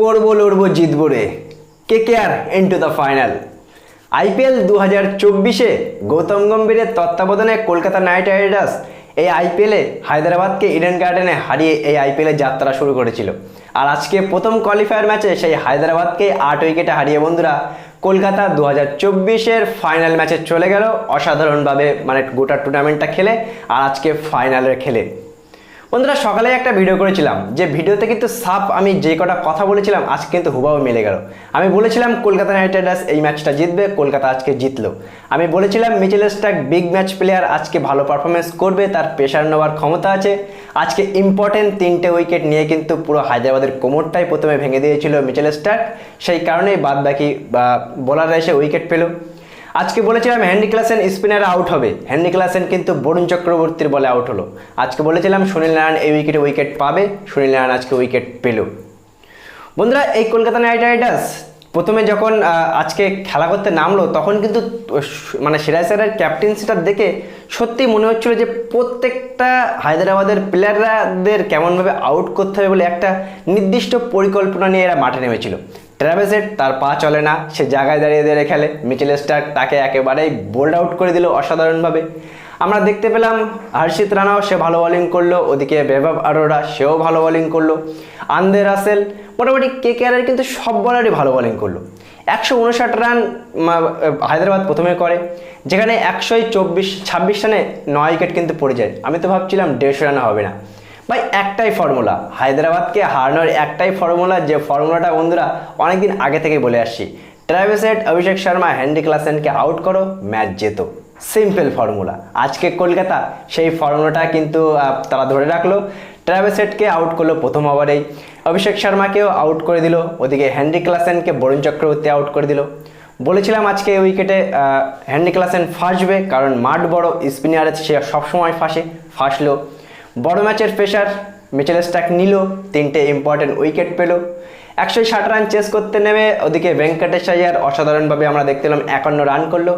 করব, লড়বো, জিতবো রে। K K R to the final IPL দু হাজার চব্বিশে গৌতম গম্ভীরের তত্ত্বাবধানে কলকাতা নাইট রাইডার্স এই আইপিএলে হায়দ্রাবাদকে ইডেন গার্ডেনে হারিয়ে এই আইপিএলের যাত্রা শুরু করেছিল। আর আজকে প্রথম কোয়ালিফায়ার ম্যাচে সেই হায়দ্রাবাদকে আট উইকেটে হারিয়ে বন্ধুরা কলকাতা দু হাজার চব্বিশের ফাইনাল ম্যাচে চলে গেল। অসাধারণভাবে মানে গোটা টুর্নামেন্টটা খেলে আর আজকে ফাইনালের খেলে। বন্ধুরা, সকালে একটা ভিডিও করেছিলাম। যে ভিডিওতে কিন্তু সাপ আমি যে কটা কথা বলেছিলাম, আজকে কিন্তু হুবাহু মিলে গেল। আমি বলেছিলাম, কলকাতা নাইট রাইডার্স এই ম্যাচটা জিতবে, কলকাতা আজকে জিতলো। আমি বলেছিলাম Mitchell Starc big match player আজকে ভালো পারফরমেন্স করবে, তার প্রেশার নেওয়ার ক্ষমতা আছে। আজকে ইম্পর্টেন্ট তিনটে উইকেট নিয়ে কিন্তু পুরো হায়দ্রাবাদের কোমরটাই প্রথমে ভেঙে দিয়েছিল মিচেল স্টার্ক সেই কারণেই বাদ বাকি বা বোলাররা এসে উইকেট পেল। আজকে বলেছিলাম হ্যান্ডি ক্লাসেন স্পিনার আউট হবে। হ্যান্ডি ক্লাসেন কিন্তু বরুণ চক্রবর্তীর বলে আউট হলো। আজকে বলেছিলাম সুনীল নারায়ণ এই উইকেটে উইকেট পাবে, সুনীল নারায়ণ আজকে উইকেট পেল। বন্ধুরা, এই কলকাতা নাইট রাইডার্স প্রথমে যখন আজকে খেলা করতে নামলো, তখন কিন্তু মানে সিরাজ স্যারের ক্যাপ্টেন্সিটা দেখে সত্যি মনে হচ্ছিল যে প্রত্যেকটা হায়দ্রাবাদের প্লেয়াররাদের কেমনভাবে আউট করতে হবে বলে একটা নির্দিষ্ট পরিকল্পনা নিয়ে এরা মাঠে নেমেছিল। ট্রাভেসেট তার পা চলে না, সে জায়গায় দাঁড়িয়ে দাঁড়িয়ে খেলে। মিচেল স্টার্ক তাকে একেবারেই বোল্ড আউট করে দিল অসাধারণভাবে। আমরা দেখতে পেলাম, হর্ষিত রানাও সে ভালো বোলিং করল, ওদিকে বেবাব আরোরা সেও ভালো বোলিং করল। আন্দে রাসেল, মোটামুটি কে কেয়ারের কিন্তু সব বলারই ভালো বোলিং করল। একশো উনষাট রান হায়দ্রাবাদ প্রথমে করে, যেখানে একশোই চব্বিশ, ছাব্বিশ রানে নয় উইকেট কিন্তু পড়ে যায়। আমি তো ভাবছিলাম দেড়শো রানে হবে না। ভাই, একটাই ফর্মুলা হায়দ্রাবাদকে হারানোর একটাই ফর্মুলা যে ফর্মুলাটা বন্ধুরা অনেকদিন আগে থেকে বলে আসছি। ট্রাভেসেট অভিষেক শর্মা হ্যান্ডি ক্লাসেনকে আউট করো ম্যাচ যেত সিম্পল ফর্মুলা আজকে কলকাতা, সেই ফর্মুলাটা কিন্তু তারা ধরে রাখল। ট্রাভেসেটকে আউট করল প্রথম ওভারেই অভিষেক শর্মাকেও আউট করে দিল। ওদিকে হ্যান্ডি ক্লাসেনকে বরুণ চক্রবর্তী আউট করে দিল। বলেছিলাম আজকে উইকেটে হ্যান্ডি ক্লাসেন ফাঁসবে, কারণ মাঠ বড় স্পিনারে সে সবসময় ফাঁসে, ফাঁসলো। বড় ম্যাচের প্রেশার মিচেল স্টাক নিল, তিনটে ইম্পর্টেন্ট উইকেট পেল। একশো ষাট রান চেস করতে নেমে ওদিকে ভেঙ্কটেশ আয়ার অসাধারণভাবে আমরা দেখতে পেলাম, একান্ন রান করল।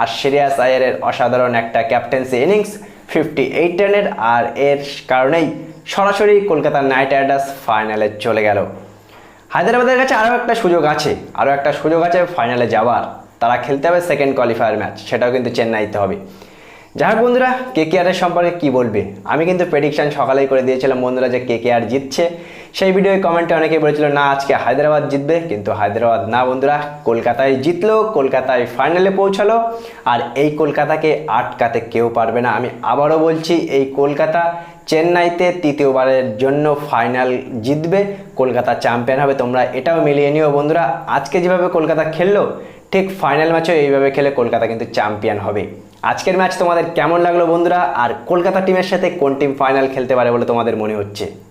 আর সিরিয়াস আয়ারের অসাধারণ একটা ক্যাপ্টেন্সি ইনিংস ফিফটি এইট রানের আর এর কারণেই সরাসরি কলকাতা নাইট রাইডার্স ফাইনালে চলে গেল। হায়দ্রাবাদের কাছে আরও একটা সুযোগ আছে, আরও একটা সুযোগ আছে ফাইনালে যাওয়ার। তারা খেলতে হবে সেকেন্ড কোয়ালিফায়ার ম্যাচ সেটাও কিন্তু চেন্নাইতে হবে। যাই হোক বন্ধুরা কে কে সম্পর্কে কী বলবে? আমি কিন্তু প্রেডিকশন সকালেই করে দিয়েছিলাম বন্ধুরা যে কে কে আর জিতছে। সেই ভিডিও কমেন্টে অনেকে বলেছিল, না, আজকে হায়দ্রাবাদ জিতবে। কিন্তু হায়দ্রাবাদ না, বন্ধুরা। কলকাতায় জিতলো, কলকাতায় ফাইনালে পৌঁছালো। আর এই কলকাতাকে আটকাতে কেউ পারবে না। আমি আবারও বলছি, এই কলকাতা চেন্নাইতে তৃতীয়বারের জন্য ফাইনাল জিতবে। কলকাতা চ্যাম্পিয়ন হবে। তোমরা এটাও মিলিয়ে নিও, বন্ধুরা। আজকে যেভাবে কলকাতা খেললো, ঠিক ফাইনাল ম্যাচও এইভাবে খেলে কলকাতা কিন্তু চ্যাম্পিয়ন হবে। আজকের ম্যাচ তোমাদের কেমন লাগল, বন্ধুরা? আর কলকাতা টিমের সাথে কোন টিম ফাইনাল খেলতে পারে বলে তোমাদের মনে হচ্ছে?